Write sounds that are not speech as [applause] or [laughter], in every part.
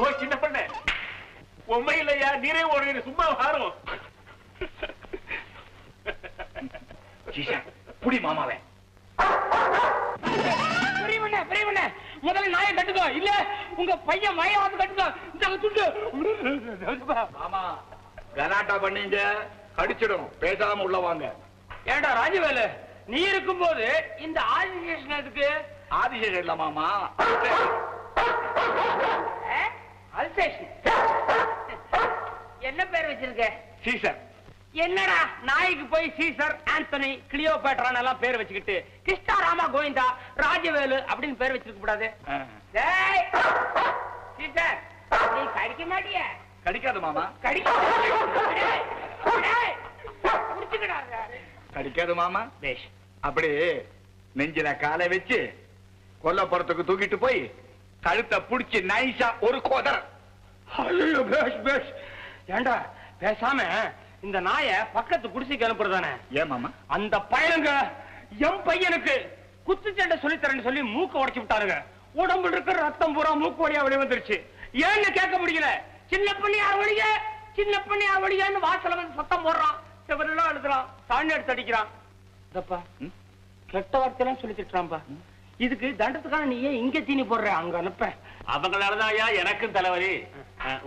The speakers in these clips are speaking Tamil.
ஓ சின்ன பண்ண. உண்மை இல்லையா நீரே ஒரு சும்மா வாரும் புடி மாமாவே. பெரியவண்ண பெரியவண்ண முதல்ல நாயை கட்டுக்கோ இல்ல உங்க பையன் மயம் கட்டுக்கோ இந்த துண்டு. மாமா கலாட்டா பண்ணீங்க. கடிச்சிடும். பேசாம உள்ள வாங்க. ஏண்டா ராஜவேலு நீ இருக்கும்போது இந்த ஆதிசேஷன் எதுக்கு ஆதிசேஷன் இல்ல மாமா. என்ன பேர் வச்சிருக்க? சீசர். என்னடா நாய்க்கு போய் சீசர் ஆந்தனி கிளியோபேட்ரான் எல்லாம் பேர் வச்சுக்கிட்டு கிருஷ்ணா ராமா கோவிந்தா ராஜவேலு அப்படின்னு பேர் வச்சிருக்க கூடாது. டேய் சீசர் நீ கடிக்க மாட்டிய? கடிக்காது மாமா. கடிக்காது மாமா. பேஷ் அப்படி நெஞ்சில காலை வச்சு கொல்லப்புறத்துக்கு தூக்கிட்டு போய் கழுத்தை புடிச்சு நைஸா ஒரு கோதர். பேஷ் பேஷ். ஏண்டா பேசாம இந்த நாய பக்கத்து குடிசைக்கு அனுப்புறதானே? ஏன் மாமா? அந்த பையனுங்க என் பையனுக்கு குத்துச்சண்டை சொல்லித்தரேன்னு சொல்லி மூக்க உடைச்சு விட்டாருங்க உடம்புல இருக்கிற ரத்தம் பூரா மூக்கு வழியா வெளிய வந்துருச்சு. ஏன்னு கேட்க முடியல. சின்ன பண்ணி வழிய? சின்ன பண்ணி வழியான்னு வாசல வந்து சத்தம் போடுறான். செவரெல்லாம் எழுதுறான் சாணி எடுத்து அடிக்கிறான். இதப்பா? கெட்ட வார்த்தையெல்லாம் சொல்லி திட்டுறான்பா. இதுக்கு தண்டத்துக்காக நீ ஏன் இங்க தீனி போடுற? அங்க அனுப்ப. அவங்களாலதான் ஐயா எனக்கும் தலைவலி.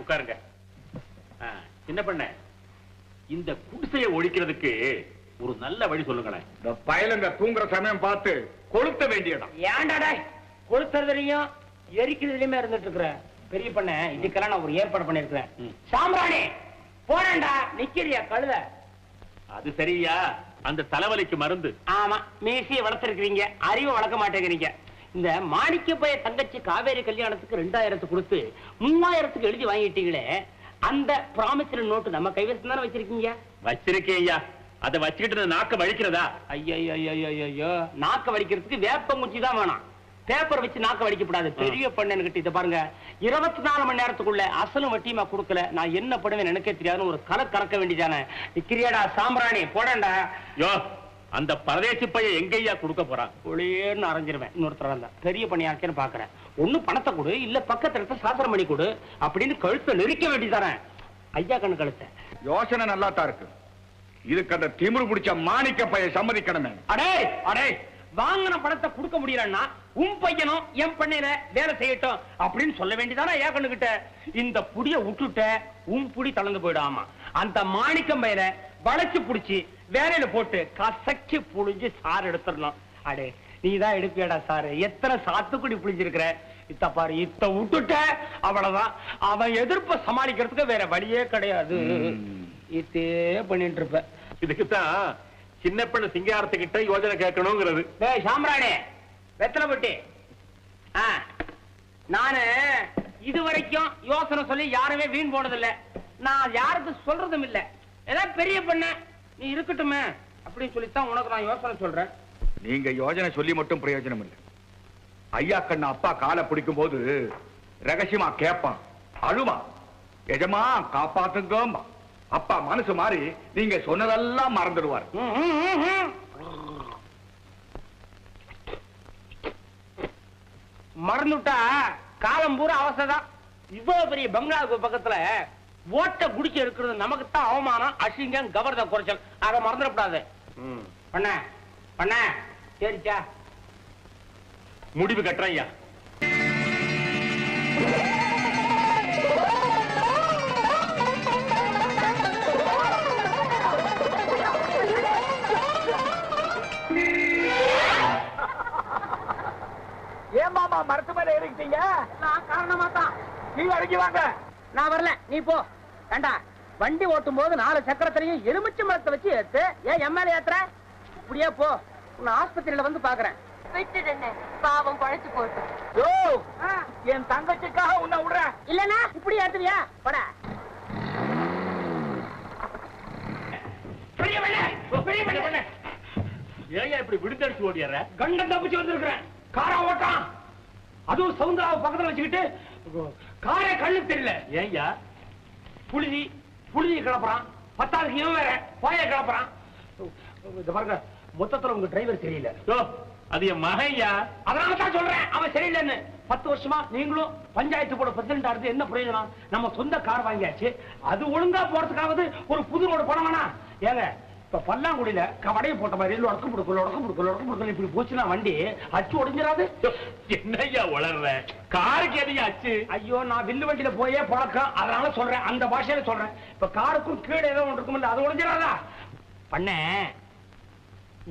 உட்காருங்க. ஆ, சின்ன பண்ண? இந்த குடிசையை ஒழிக்கிறதுக்கு ஒரு நல்ல வழி சொல்லுங்களேன். இந்த பயலுங்க தூங்குற சமயம் பார்த்து கொளுத்த வேண்டியதான் ஏன்டா டேய் கொளுத்துறதுலயும் எரிக்கிறதுலயுமே இருந்துட்டு இருக்கிற பெரிய பண்ண இதுக்கெல்லாம் நான் ஒரு ஏற்பாடு பண்ணிருக்கிறேன் ம். சாம்பிராணி போறேன்டா. நிக்கிறியா கழுத? அது சரியா? அந்த தலைவலிக்கு மருந்து. ஆமா மீசிய வளர்த்திருக்கிறீங்க அறிவை வளர்க்க மாட்டேங்கிறீங்க. இந்த மாணிக்க பைய தங்கச்சி காவேரி கல்யாணத்துக்கு ரெண்டாயிரத்து கொடுத்து மூவாயிரத்துக்கு எழுதி வாங்கிட்டீங்களே அந்த ப்ராமிசரி நோட்டு நம்ம கைவசம் தானே வச்சிருக்கீங்க? வச்சிருக்கேன் ஐயா. அதை வச்சுக்கிட்டு நாக்க வலிக்கிறதா? ஐயோ நாக்க வடிக்கிறதுக்கு வேப்பங்குச்சி தான் வேணாம். பேப்பர் வச்சு நாக்க வடிக்கப்படாது. பெரிய பண்ணு கிட்ட இதை பாருங்க. இருபத்தி நாலு மணி நேரத்துக்குள்ள அசலும் வட்டியுமா கொடுக்கல. நான் என்ன பண்ணுவேன் எனக்கே தெரியாதுன்னு ஒரு கலை கறக்க வேண்டியதானே. நிக்கிறியாடா சாம்பிராணி போடேன்டா. யோ அந்த பரதேசி பையன் எங்கய்யா கொடுக்க போறான் ஒளியேன்னு அரைஞ்சிருவேன். இன்னொருத்தர் வந்தா பெரிய பணியாக்கேன்னு பாக்குறேன். ஒண்ணு பணத்தை கொடு இல்ல பக்கத்துல இருக்க சாஸ்திரம் பண்ணி கொடு. அப்படின்னு கழுத்தை நெரிக்க வேண்டியதானே. ஐயா கண்ணு கழுத்தை. யோசனை நல்லா தான் இருக்கு. இதுக்கு அந்த திமிரு பிடிச்ச மாணிக்க பைய சம்மதிக்கணுமே. அடே அடே வாங்கின பணத்தை கொடுக்க முடியலன்னா உன் பையனும் என் பண்ணையில வேலை செய்யட்டும் அப்படின்னு சொல்ல வேண்டியதானே ஐயா கண்ணுகிட்ட இந்த புடிய விட்டுட்ட உன் புடி தளர்ந்து போயிடாமா? அந்த மாணிக்கம் பயிர வளைச்சு புடிச்சு வேலையில போட்டு கசக்கி புழிஞ்சு சாறு எடுத்துடலாம் அடே நீ தான் எடுப்பியாடா சாரு எத்தனை சாத்துக்குடி புளிஞ்சிருக்கிற இத்த பாரு இத்த விட்டுட்ட அவ்வளவுதான். அவன் எதிர்ப்ப சமாளிக்கிறதுக்கு வேற வழியே கிடையாது. இத்தே பண்ணிட்டு இருப்ப. இதுக்குத்தான் சின்ன பெண்ணு சிங்காரத்துக்கிட்ட யோஜனை கேட்கணுங்கிறது. டேய் சாம்ராணி வெத்தலை பொட்டி. நானு இது வரைக்கும் யோசனை சொல்லி யாருமே வீண் போனதில்ல. நான் யாருக்கு சொல்றதும் இல்ல. ஏதாவது பெரிய பண்ண நீ இருக்கட்டுமே அப்படின்னு சொல்லித்தான் உனக்கு நான் யோசனை சொல்றேன். நீங்க யோஜனை சொல்லி மட்டும் பிரயோஜனம் இல்லை. ஐயா கண்ணு அப்பா காலை பிடிக்கும் போது ரகசியமா கேட்பான். அழுமா எஜமா காப்பாத்துங்கம்மா அப்பா மனசு மாறி நீங்க சொன்னதெல்லாம் மறந்துடுவார். மறந்துட்டா காலம் பூரா அவசரம் இவ்வளவு பெரிய பங்களாவுக்கு பக்கத்துல ஓட்ட குடிக்க இருக்கிறது நமக்கு தான் அவமானம் அசிங்கம் கவர்த குறைச்சல். அதை மறந்துடக்கூடாது. பண்ண பண்ண சரிச்சா முடிவு கட்டுறேன் ஐயா. ஏன் மாமா மரத்து மேல ஏறிக்கிட்டீங்க நான் காரணமா தான் நீங்க அடங்கி வாங்க. நான் வரல. நீ போ. வேண்டா. வண்டி ஓட்டும் போது நாலு சக்கரத்திலையும் எலுமிச்சை மரத்தை வச்சு ஏத்து ஏன் என் மேல ஏத்துற? இப்படியே போ. உன்னை ஆஸ்பத்திரியில வந்து பாக்குறேன். விட்டுடுன்னு பாவம் பழைச்சு போட்டு. யோ! என் தங்கச்சிக்காக உன்னை விடுறேன். இல்லனா இப்படி ஏத்துவியா? போட. ஏன் இப்படி விடுதடிச்சு ஓடிடுற கண்டம் தப்பிச்சு வந்திருக்கிறேன். காரா ஓட்டான். அதுவும் சவுந்தராவை பக்கத்துல வச்சுக்கிட்டு காரே கண்ணு தெரியல. ஏன்யா புழுதி புழுதி கிளப்புறான். பத்தாவதுக்கு இவன் வேற போய கிளப்புறான். இந்த பாருங்க மொத்தத்துல உங்க டிரைவர் தெரியல. யோ அது என் மகையா அதனால தான் சொல்றேன் அவன் சரியில்லைன்னு. பத்து வருஷமா நீங்களும் பஞ்சாயத்து போர்டு பிரசிடண்டா இருந்து என்ன பிரயோஜனம்? நம்ம சொந்த கார் வாங்கியாச்சு. அது ஒழுங்கா போறதுக்காவது ஒரு புது ரோடு வேணா ஏங்க இப்ப பல்லாங்குடியில கவடையை போட்ட மாதிரி உடக்கு புடுக்கல் உடக்கு புடுக்கல் உடக்கு புடுக்கல் இப்படி போச்சுன்னா வண்டி அச்சு உடைஞ்சிடாது என்னய்யா வளர்ற காருக்கு எதையா ஆச்சு ஐயோ நான் வில்லு வண்டியில போயே பழக்கம். அதனால சொல்றேன். அந்த பாஷையில சொல்றேன். இப்ப காருக்கும் கீழே ஏதோ ஒன்று இருக்கும்ல அது உடைஞ்சிடாதா பண்ண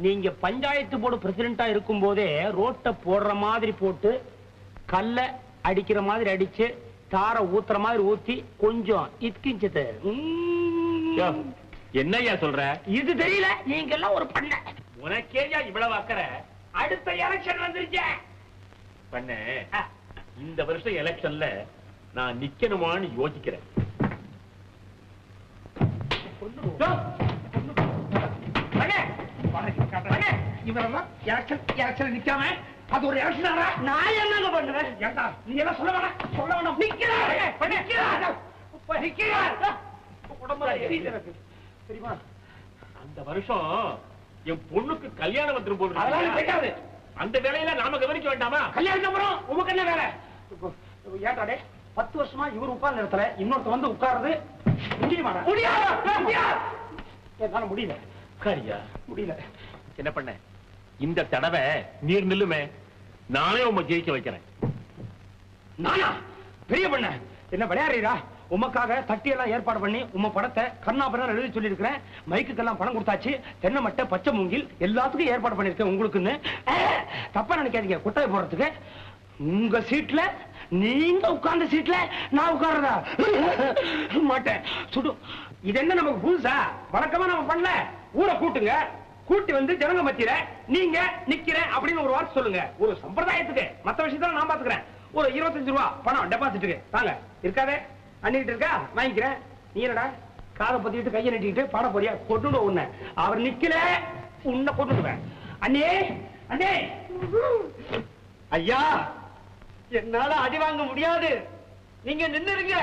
நீங்க பஞ்சாயத்து போர்டு பிரசிடண்டா இருக்கும் போதே ரோட்டை போடுற மாதிரி போட்டு கல்ல அடிக்கிற மாதிரி அடிச்சு தார ஊத்துற மாதிரி ஊத்தி கொஞ்சம் இத்கிஞ்சது யோ, என்னய்யா சொல்ற? இது தெரியல. நீங்க எல்லாம் ஒரு பண்ண. உனக்கேயா இவ்வளவு அக்கறை? அடுத்த எலெக்ஷன் வந்துருச்சு. பண்ண இந்த வருஷம் எலெக்ஷன்ல நான் நிக்கணுமான்னு யோசிக்கிறேன். இவரெல்லாம் எலெக்ஷன் எலெக்ஷன் நிக்காம அது ஒரு எலெக்ஷன் நான் என்னங்க பண்ணுவேன்? ஏண்டா நீ எல்லாம் சொல்ல வேணாம். சொல்ல வேணாம். நிக்கிறாரு. நிக்கிறாரு. நிக்கிறாரு. உடம்புல எரியுது எனக்கு. தெரியுமா? அந்த வருஷம் என் பொண்ணுக்கு கல்யாணம் வந்துரும். அதெல்லாம் தெரியாது அந்த வேலையில நாம கவனிக்க வேண்டாமா? கல்யாணம் அப்புறம் உமக்கு என்ன வேலை? டேய், பத்து வருஷமா இவர் உட்கார்ந்த இடத்துல இன்னொருத்த வந்து உட்கார்றது முடியுமா என்னால முடியல. உட்காரியா? முடியல. என்ன பண்ண? இந்த தடவை நீர் நில்லுமே. நானே உங்க ஜெயிக்க வைக்கிறேன். நானா? பெரிய பண்ண. என்ன விளையாடுறீரா? உமக்காக தட்டி எல்லாம் ஏற்பாடு பண்ணி உம படத்தை கண்ணாபரம் எழுதி சொல்லியிருக்கிறேன். மைக்குக்கெல்லாம் பணம் கொடுத்தாச்சு தென்னை மட்டை பச்சை மூங்கில் எல்லாத்துக்கும் ஏற்பாடு பண்ணிருக்கேன் உங்களுக்குன்னு. தப்பா நினைக்காதீங்க குட்டாய் போடுறதுக்கு. உங்க சீட்ல நீங்க உட்கார்ந்த சீட்ல நான் உட்கார்றதா? மாட்டேன். சுடு இது என்ன நமக்கு புதுசா? வழக்கமா நம்ம பண்ணல. ஊரை கூட்டுங்க. கூட்டி வந்து ஜனங்க மத்தியில நீங்க நிக்கிறேன் அப்படின்னு ஒரு வார்த்தை சொல்லுங்க. ஒரு சம்பிரதாயத்துக்கு. மத்த விஷயத்தான் நான் பாத்துக்கிறேன். ஒரு இருபத்தஞ்சு ரூபா பணம் டெபாசிட்டுக்கு தாங்க இருக்காதே? அண்ணிட்டு இருக்கா? வாங்கிக்கிறேன். நீ என்னடா? காதை பத்திட்டு கையை நீட்டிட்டு பாட போறியா? கொண்டு உன்னை. அவர் நிக்கல. உன்னை கொண்டுடுவேன் அண்ணே அண்ணே. ஐயா என்னால அடி வாங்க முடியாது. நீங்க நின்னுருங்க.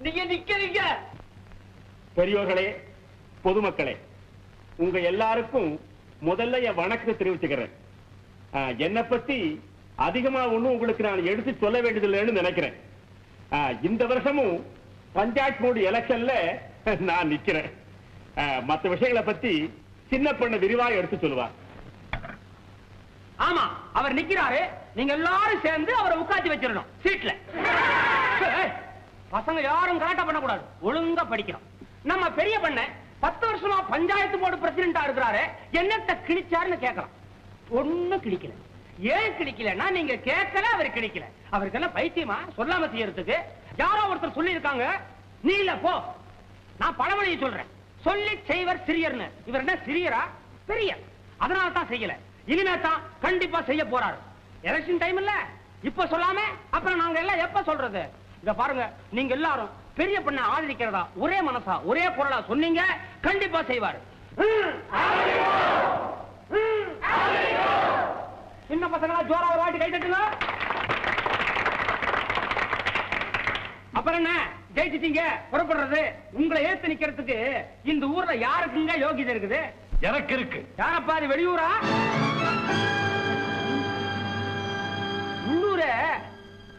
நீங்க நிக்கிறீங்க. பெரியோர்களே பொதுமக்களே உங்க எல்லாருக்கும் முதல்ல என் வணக்கத்தை தெரிவிச்சுக்கிறேன். ஆஹ், என்னை பத்தி அதிகமா ஒண்ணும் உங்களுக்கு நான் எடுத்து சொல்ல வேண்டியதில்லைன்னு நினைக்கிறேன். இந்த வருஷமும் பஞ்சாயத்து போர்டு எலெக்ஷன்ல நான் நிக்கிறேன். மற்ற மத்த விஷயங்களை பத்தி சின்ன பொண்ணு விரிவாக எடுத்து சொல்லுவார் ஆமா அவர் நிக்கிறாரு. நீங்க எல்லாரும் சேர்ந்து அவரை உட்காந்து வச்சிடணும் சீட்ல. பசங்க யாரும் கரெக்டா பண்ணக்கூடாது. ஒழுங்கா படிக்கணும். நம்ம பெரிய பண்ண பத்து வருஷமா பஞ்சாயத்து போர்டு பிரசிடண்டா இருக்கிறாரு. என்னத்த கிழிச்சாருன்னு கேட்கலாம். ஒண்ணு கிழிக்கல. ஏன் கிழிக்கலன்னா நீங்க கேட்கல அவர் கிழிக்கல. அவருக்கு என்ன பைத்தியமா? சொல்லாம செய்யறதுக்கு? யாரோ ஒருத்தர் சொல்லி இருக்காங்க நீ இல்ல போ. நான் பழமொழியை சொல்றேன். சொல்லி செய்வர் சிறியர்னு. இவர் என்ன சிறியரா? பெரிய அதனால தான் செய்யல. இனிமே தான் கண்டிப்பா செய்ய போறாரு. எலெக்ஷன் டைம் இல்ல. இப்ப சொல்லாம அப்புறம் நாங்க எல்லாம் எப்ப சொல்றது? இத பாருங்க. நீங்க எல்லாரும் பெரிய பண்ண ஆதரிக்கிறதா? ஒரே மனசா ஒரே குரலா சொன்னீங்க கண்டிப்பா செய்வாரு. ம், சின்ன பசங்களா ஜோரா ஒரு வாட்டி கை தட்டுங்க. அப்புறம் என்ன? ஜெயிச்சிட்டீங்க. புறப்படுறது. உங்களை ஏத்து நிக்கிறதுக்கு இந்த ஊர்ல யாருக்குங்க யோகிதை இருக்குது? எனக்கு இருக்கு. யாரப்பா அது வெளியூரா? உள்ளூர?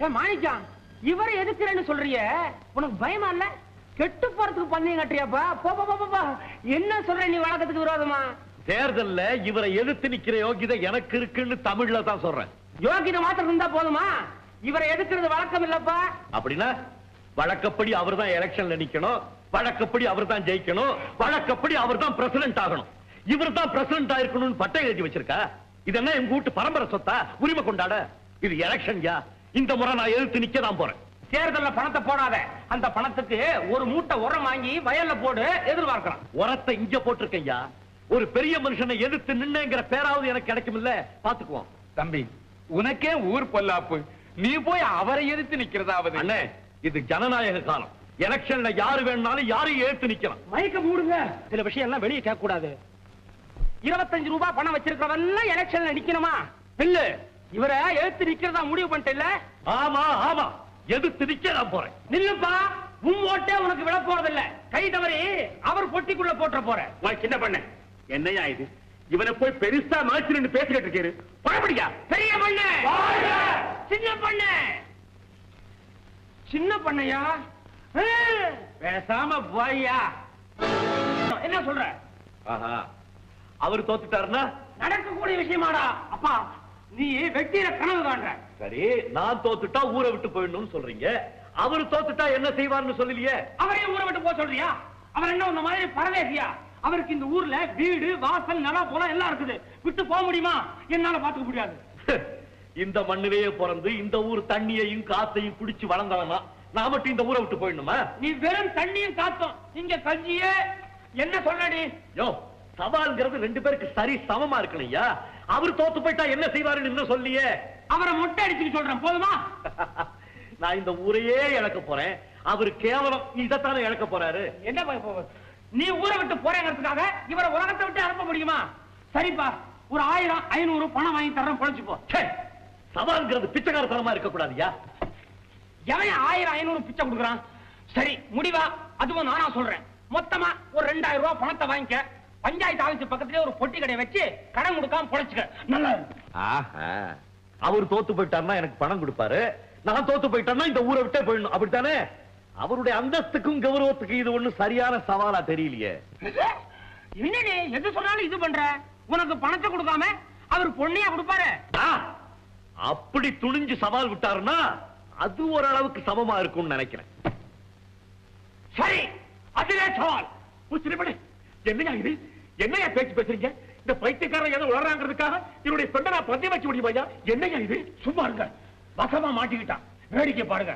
ஏ மாணிக்கம் இவரை எதுக்குறேன்னு சொல்றிய உனக்கு பயமா இல்ல? கெட்டு போறதுக்கு பண்ணி கட்டுறியாப்பா? போ போ, போ, போ, போ. என்ன சொல்ற நீ வழக்கத்துக்கு விரோதமா? தேர்தல்ல இவரை எதிர்த்து நிக்கிற யோகிதை எனக்கு இருக்குன்னு தமிழ்ல தான் சொல்றேன். யோகிதை மாத்திரம் இருந்தா போதுமா? இவரை எதுக்குறது வழக்கம் இல்லப்பா? அப்படின்னா வழக்கப்படி அவர் தான் எலெக்ஷன்ல நிக்கணும். வழக்கப்படி அவர் தான் ஜெயிக்கணும். வழக்கப்படி அவர் தான் பிரசிடென்ட் ஆகணும். இவர் தான் பிரசிடென்ட் ஆயிருக்கணும்னு பட்டை எழுதி வச்சிருக்கா? இது என்ன எங்க வீட்டு பரம்பரை சொத்தா? உரிமை கொண்டாட. இது எலெக்ஷன் யா? இந்த முறை நான் எதிர்த்து நிக்க தான் போறேன். தேர்தல்ல பணத்தை போடாத. அந்த பணத்துக்கு ஒரு மூட்டை உரம் வாங்கி வயல்ல போடு எதிர்பார்க்கலாம். உரத்தை இங்க போட்டிருக்கையா ஒரு பெரிய மனுஷனை எதிர்த்து நின்னுங்கிற பேராவது எனக்கு கிடைக்கும் இல்ல? பாத்துக்குவோம் தம்பி உனக்கே ஊர் பொல்லாப்பு. நீ போய் அவரை எதிர்த்து நிக்கிறதாவது? அண்ணே இது ஜனநாயக காலம். எலெக்ஷன்ல யாரு வேணும்னாலும் யாரையும் எதிர்த்து நிக்கலாம் மயக்க மூடுங்க. சில விஷயம் எல்லாம் வெளியே கேட்க கூடாது இருபத்தஞ்சு ரூபாய் பணம் வச்சிருக்கிறவெல்லாம் எலெக்ஷன்ல நிக்கணுமா? இல்ல இவரை எழுத்து நிக்கிறதா முடிவு பண்ணிட்டு இல்ல ஆமா ஆமா. எதிர்த்து நிக்க நான் போறேன். நில்லுப்பா. உன் ஓட்டே உனக்கு விழ போறதில்ல. கை தவறி அவர் பொட்டிக்குள்ள போட்டுற போற வா, சின்ன பண்ண. என்னையா இது? இவனை போய் பெருசா மாச்சு பேசிக்கிட்டு இருக்காரு பழப்படியா பெரிய மண்ணு சின்ன பண்ண. சின்ன பண்ணையா? பேசாம போய்யா. என்ன சொல்ற? அவர் தோத்துட்டாருன்னா? நடக்கக்கூடிய விஷயமாடா. அப்பா நீ வெட்டியில கனவு காண்ற. சரி நான் தோத்துட்டா ஊரை விட்டு போயிடணும்னு சொல்றீங்க. அவர் தோத்துட்டா என்ன செய்வார்னு சொல்லலையே? அவரையும் ஊரை விட்டு போக சொல்றியா? அவர் என்ன உன்ன மாதிரி பரதேசியா? அவருக்கு இந்த ஊர்ல வீடு வாசல் நிலம் போல எல்லாம் இருக்குது. விட்டு போக முடியுமா? என்னால பாத்துக்க முடியாது. [laughs] இந்த மண்ணிலேயே பிறந்து இந்த ஊர் தண்ணியையும் காத்தையும் குடிச்சு வளர்ந்தவனா? நான் மட்டும் இந்த ஊரை விட்டு போயிடணுமா? நீ வெறும் தண்ணியும் காத்தும். இங்க கஞ்சியே. என்ன சொல்லடி யோ சவால்ங்கிறது ரெண்டு பேருக்கு சரி சமமா இருக்கணையா அவர் தோத்து போயிட்டா என்ன செய்வாருன்னு இன்னும் சொல்லியே. அவரை மொட்டை அடிச்சுக்க சொல்றேன். போதுமா? [laughs] நான் இந்த ஊரையே இழக்க போறேன். அவர் கேவலம். இதைத்தானே இழக்க போறாரு. என்ன நீ ஊரை விட்டு போறேங்கிறதுக்காக இவரை உலகத்தை விட்டு அனுப்ப முடியுமா? சரிப்பா. ஒரு ஆயிரம் ஐநூறு பணம் வாங்கி தர்றேன். பொழைச்சு போ ச்சே, சவால்ங்கிறது பிச்சைக்காரத்தனமா இருக்க கூடாதுயா எவன் ஆயிரம் ஐநூறு பிச்சை கொடுக்குறான்? சரி முடிவா? அதுவும் நானா சொல்றேன். மொத்தமா ஒரு ரெண்டாயிரம் ரூபாய் பணத்தை வாங்கிக்க. பஞ்சாயத்து ஆபீஸ் பக்கத்துலயே ஒரு பொட்டி கடையை வச்சு கடன் கொடுக்காம பொழைச்சுக்க. நல்லா. அவர் தோத்து போயிட்டாருன்னா எனக்கு பணம் கொடுப்பாரு. நான் தோத்து போயிட்டேன்னா இந்த ஊரை விட்டே போயிடணும். அப்படித்தானே? அவருடைய அந்தஸ்துக்கும் கௌரவத்துக்கும் இது ஒண்ணும் சரியான சவாலா தெரியலையே. என்னடி எது சொன்னாலும் இது பண்ற? உனக்கு பணத்தை கொடுக்காம அவர் பொண்ணையா கொடுப்பாரு? அப்படி துணிஞ்சு சவால் விட்டாருன்னா அது ஓரளவுக்கு சமமா இருக்கும்னு நினைக்கிறேன். சரி அதுவே சவால். உச்சிரிப்படி என்னையா இது? என்னையா பேச்சு பேசுறீங்க? இந்த பைத்தியக்காரன் ஏதோ உளறாங்கிறதுக்காக என்னுடைய பெண்ணை நான் பந்தயம் வச்சு முடியுமாய்யா என்னையா இது? சும்மா இருங்க. வசமா மாட்டிக்கிட்டான். வேடிக்கை பாருங்க.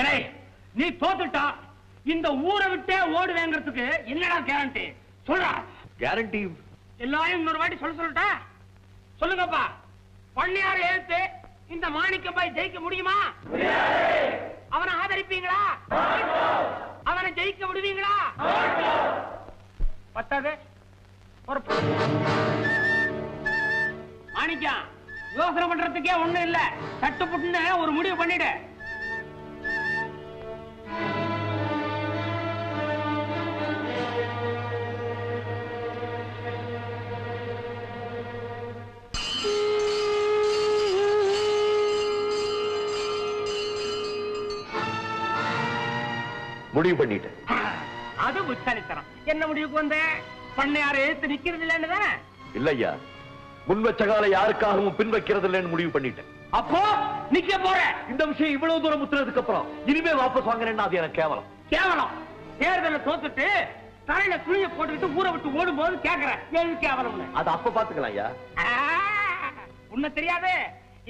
ஏனே நீ தோத்துட்டா இந்த ஊரை விட்டே ஓடுவேங்கிறதுக்கு என்னடா கேரண்டி சொல்றா. கேரண்டி எல்லாரும் இன்னொரு வாட்டி சொல்ல சொல்லட்டா? சொல்லுங்கப்பா. பண்ணையார் எழுத்து இந்த மாணிக்கம் பாய் ஜெயிக்க முடியுமா? அவனை ஆதரிப்பீங்களா? அவனை ஜெயிக்க விடுவீங்களா? பத்தாது ஒரு மாணிக்கம் யோசனை பண்றதுக்கே ஒண்ணும் இல்ல. சட்டு புட்டுன்னு ஒரு முடிவு பண்ணிடு. முடிவுக்கு வந்த பண்ணையார் எழுத்து நிக்கிறது இல்லைன்னு தானே? இல்லையா? முன் வச்ச காலை யாருக்காகவும் பின் வைக்கிறது இல்லைன்னு முடிவு பண்ணிட்டேன். அப்போ நிக்க போற. இந்த விஷயம் இவ்வளவு தூரம் முத்துனதுக்கு அப்புறம் இனிமே வாபஸ் வாங்குறேன்னா அது எனக்கு கேவலம். கேவலம். தேர்தல தோத்துட்டு தலையில துணிய போட்டுக்கிட்டு ஊரை விட்டு ஓடும் போது கேக்குறேன். எது கேவலம்னு? அது அப்ப பாத்துக்கலாம் ஐயா. உன்னை தெரியாது.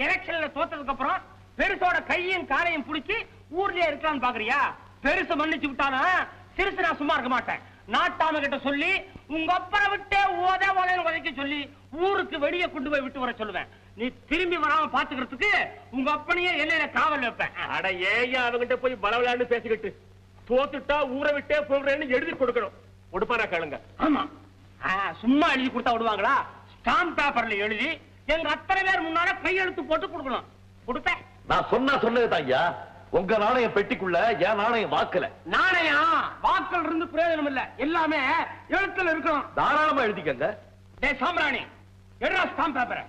எலெக்ஷன்ல தோத்ததுக்கு அப்புறம் பெருசோட கையும் காலையும் புடிச்சு ஊர்லயே இருக்கலாம்னு பாக்குறியா? பெருசு மன்னிச்சு விட்டாலும் சிறுசு நான் சும்மா இருக்க மாட்டேன். நாட்டாம கிட்ட சொல்லி உங்க அப்பரை விட்டே ஓத ஓதன்னு உதைக்க சொல்லி ஊருக்கு வெளியே கொண்டு போய் விட்டு வர சொல்லுவேன். நீ திரும்பி வராம பாத்துக்கிறதுக்கு உங்க அப்பனையே எல்லையில காவல் வைப்பேன். அட ஏயா அவங்கிட்ட போய் பலவிளான்னு பேசிக்கிட்டு. தோத்துட்டா ஊரை விட்டே போடுறேன்னு எழுதி கொடுக்கணும். கொடுப்பாரா கேளுங்க. ஆமா. ஆ, சும்மா எழுதி கொடுத்தா விடுவாங்களா? ஸ்டாம்ப் பேப்பர்ல எழுதி எங்க அத்தனை பேர் முன்னால கையெழுத்து போட்டு கொடுக்கணும். கொடுப்பேன். நான் சொன்னா சொன்னதுதான் ஐயா உங்க நாணயம் பெட்டிக்குள்ள என் நாணயம் வாக்கல. நாணயம் வாக்கள் இருந்து பிரயோஜனம் இல்ல எல்லாமே எழுத்துல இருக்கணும். தாராளமா எழுதிக்கங்க. டேய் சாம்பிராணி. எடுறா ஸ்டாம்ப் பேப்பரை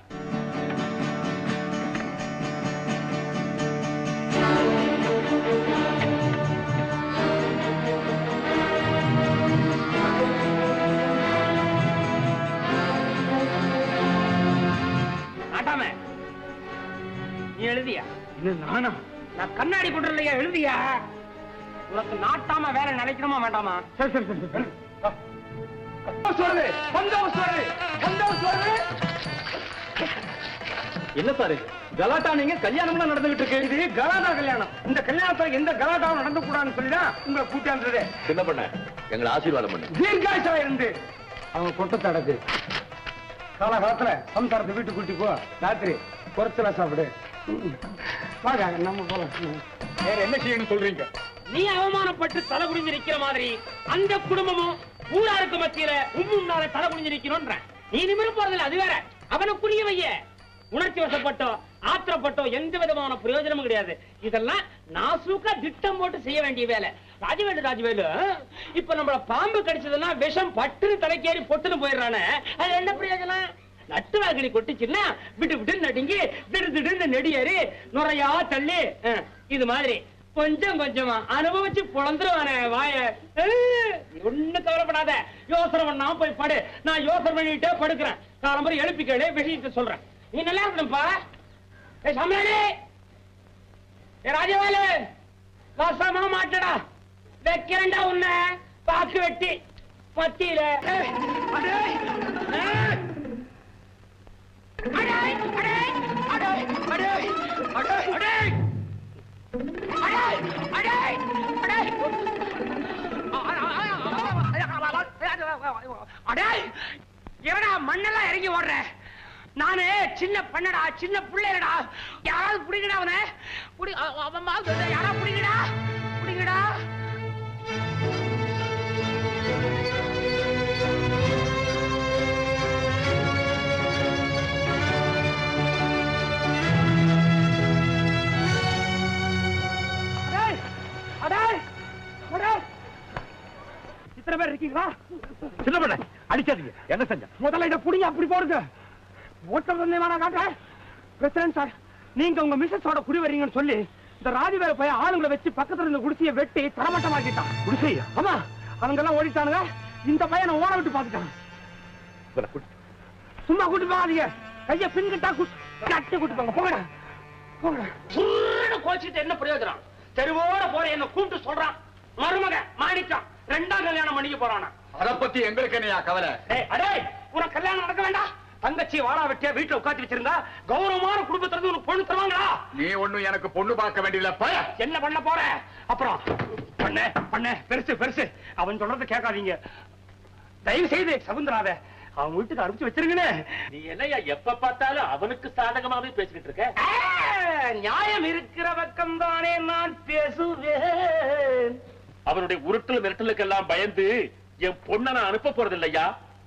நீ எழுதியா? இது நானா? நான் கண்ணாடி இல்லையா எழுதியா? உனக்கு நாட்டாம வேலை நினைக்கணுமா வேண்டாமா? சரி சரி சரி என்ன சாரு? கலாட்டா நீங்க கல்யாணம்லாம் நடந்துகிட்டு இருக்கு. இது கலாட்டா கல்யாணம். இந்த கல்யாணத்துல எந்த கலாட்டாவும் நடந்து கூடாதுன்னு சொல்லிதான் உங்களை கூட்டியாந்தது என்ன பண்ண எங்களை ஆசீர்வாதம் பண்ணு. தீர்காசா இருந்து. அவங்க கொட்டத்தை அடக்கு. காலகாலத்துல சம்சாரத்தை வீட்டு கூட்டி போ. ராத்திரி குறைச்சலா சாப்பிடு. வாங்க நம்ம போலாம். வேற என்ன செய்யணும் சொல்றீங்க? நீ அவமானப்பட்டு தலை குனிஞ்சு நிக்கிற மாதிரி அந்த குடும்பமும் ஊராருக்கு மத்தியில உம்முன்னால தலை குனிஞ்சு நிக்கணும்ன்ற நீ நிமிர போறதில்ல அது வேற. அவனை புரிய வைய. உணர்ச்சி வசப்பட்டோ ஆத்திரப்பட்டோ எந்த விதமான பிரயோஜனமும் கிடையாது. இதெல்லாம் நாசூக்கா திட்டம் போட்டு செய்ய வேண்டிய வேலை. ராஜவேலு ராஜவேலு இப்ப நம்மள பாம்பு கடிச்சதுன்னா விஷம் பட்டுன்னு தலைக்கேறி பொட்டுன்னு போயிடுறானே. அது என்ன பிரயோஜனம்? நட்டு வாக்கிடி கொட்டுச்சுன்னா விட்டு விட்டு நடுங்கி திடு திடுன்னு நெடியாரு நுறையா தள்ளி இது மாதிரி கொஞ்சம் கொஞ்சமா அனுபவிச்சு புலந்துருவானே வாய. ஒண்ணு கவலைப்படாத. யோசனை பண்ணாம போய் படு. நான் யோசனை பண்ணிட்டே படுக்கிறேன். காலம்பரை எழுப்பி கேளு விஷயத்தை சொல்றேன். நீ நல்லா இருக்கணும்ப்பா ஏ சமையலே ஏ ராஜவாலு வசமா மாட்டடா. வைக்கிறேன்டா உன்ன. பாக்கு வெட்டி. மத்தியில மண்ணெல்லாம் இறங்கி ஓடுற? நானு சின்ன பண்ணடா சின்ன பிள்ளைடா. யாராவது பிடிக்கடா அவனை? அவன் மா- யாராவது பிடிக்கடா பேர் இருக்கீங்களா? சின்ன பண்ண அடிக்காதீங்க. என்ன செஞ்ச? முதல்ல இதை புடிங்க அப்படி போடுங்க. ஓட்டர் வந்து வேணா காட்டுறேன் பிரசிடன்ட் சார் நீங்க உங்க மிஸ்ஸஸோட குடி வரீங்கன்னு சொல்லி இந்த ராஜவேல போய் ஆளுங்களை வச்சு பக்கத்துல இருந்த குடிசையை வெட்டி தரமட்டமாக்கிட்டான். குடிசை? ஆமா. அவங்க எல்லாம் ஓடிட்டானுங்க. இந்த பையனை ஓட விட்டு பாத்துட்டான் இவனை கூட்டி- சும்மா கூட்டு போகாதீங்க. கைய பின்கிட்டா கட்டி கூட்டு போங்க. போங்கடா. போங்கடா. கோச்சிட்டு என்ன பிரயோஜனம்? தெருவோட போற என்ன கூப்பிட்டு சொல்றான். மருமக மாணிக்கம் ரெண்டாம் கல்யாணம் பண்ணிக்க போறானா? அத பத்தி எங்களுக்கு என்னையா கவலை? அடே உனக்கு கல்யாணம் நடக்க வேண்டாம். தங்கச்சி வாடா வெட்டியா வீட்டுல உட்காந்து வச்சிருந்தா கௌரவமான குடும்பத்துல இருந்து உனக்கு பொண்ணு தருவாங்களா? நீ ஒண்ணும் எனக்கு பொண்ணு பார்க்க வேண்டியதில்ல. பய. என்ன பண்ண போற? அப்புறம் பண்ண பண்ண பெருசு பெருசு. அவன் சொல்றத கேட்காதீங்க. தயவு செய்து சவுந்தராத அவன் வீட்டுக்கு அனுப்பிச்சு வச்சிருங்கன்னு. நீ என்னையா எப்ப பார்த்தாலும் அவனுக்கு சாதகமாவே பேசிக்கிட்டு இருக்க? நியாயம் இருக்கிற பக்கம் தானே நான் பேசுவேன். அவருடைய உருட்டல் மிரட்டலுக்கு எல்லாம் பயந்து என் பொண்ணை நான் அனுப்ப போறது இல்லையா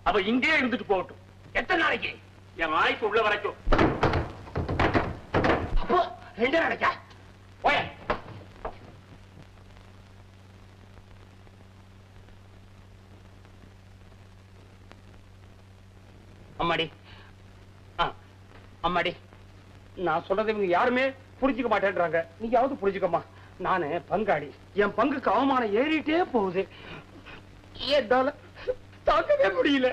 அவ இங்கேயே இருந்துட்டு போகட்டும். எத்தனை நாளைக்கு? என் ஆய்க்கு உள்ள வரைக்கும். அப்போ ரெண்டு நாளைக்கா? போய. அம்மாடி. அம்மாடி. நான் சொல்றதை இவங்க யாருமே புரிஞ்சுக்க மாட்டேன்றாங்க. நீயாவது புரிஞ்சுக்கம்மா. நானு பங்காளி. என் பங்குக்கு அவமானம் ஏறிட்டே போகுது. என்னால தாக்கவே முடியல.